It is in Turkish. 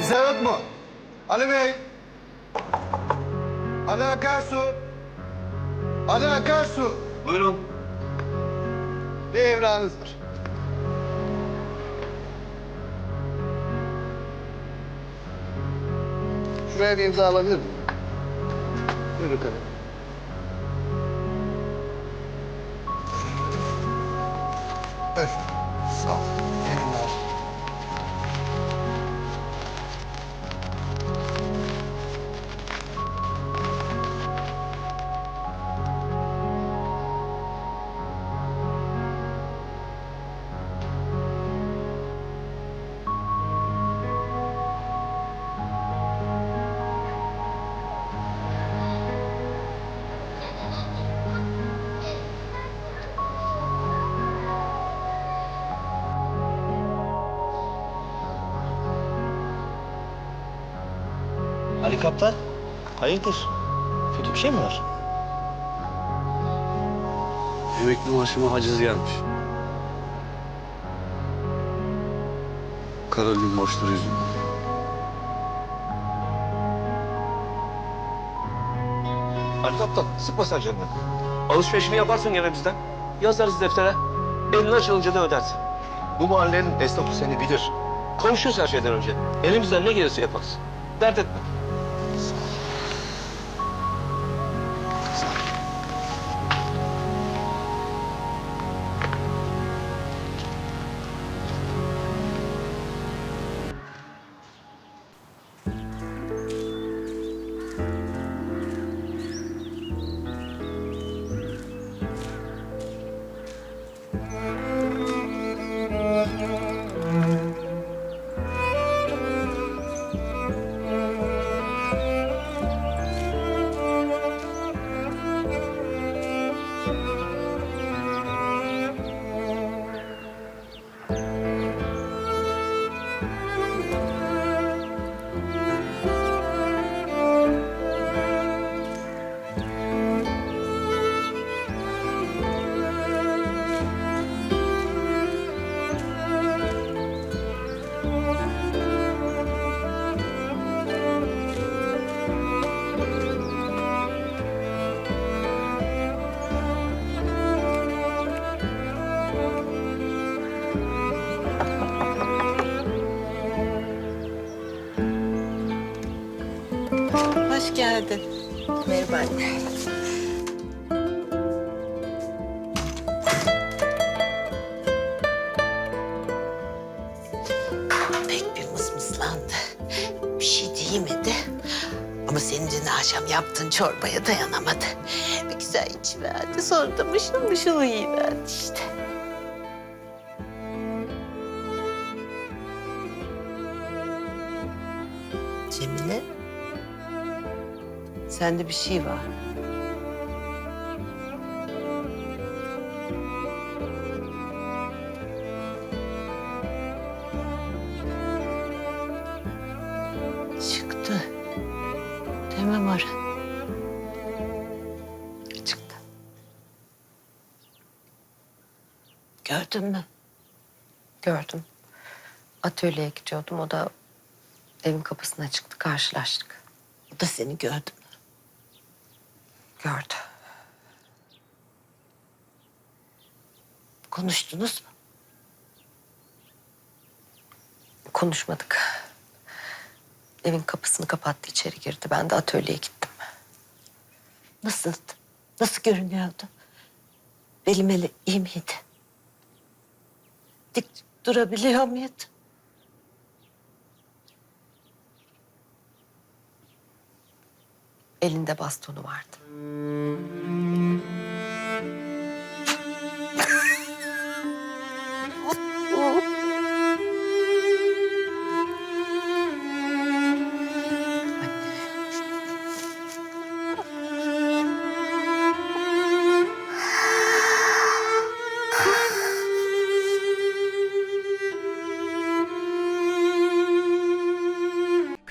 Bize yok mu? Ali Bey. Ali Akarsu. Ali Akarsu. Buyurun. Bir evranınız var. Şuraya bir imza alabilir miyim? Buyurun efendim. Kaptan. Hayırdır? Kötü bir şey mi var? Emekli maaşıma haciz gelmiş. Karolin borçları yüzünden. Ali Kaptan sıkma sen canını. Alışverişini yaparsın gene bizden. Yazarız deftere. Elin açılınca da ödersin. Bu mahallenin esnafı seni bilir. Konuşuruz her şeyden önce. Elimizden ne gelirse yaparız. Dert etme. Hoş geldin. Merhaba anne. Pek bir mısmıslandı. Bir şey diyemedi. Ama senin dün akşam yaptığın çorbaya dayanamadı. Bir güzel içiverdi. Sonra da mışıl mışıl uyuyiverdi işte. Cemile. Sende bir şey var. Çıktı. Değil mi Mara? Çıktı. Gördün mü? Gördüm. Atölyeye gidiyordum. O da evin kapısına çıktı. Karşılaştık. O da seni gördü mü? Gördü. Konuştunuz mu? Konuşmadık. Evin kapısını kapattı, içeri girdi. Ben de atölyeye gittim. Nasıldı? Nasıl görünüyordu? Belimeli iyi miydi? Dik durabiliyor muydu? Elinde bastonu vardı.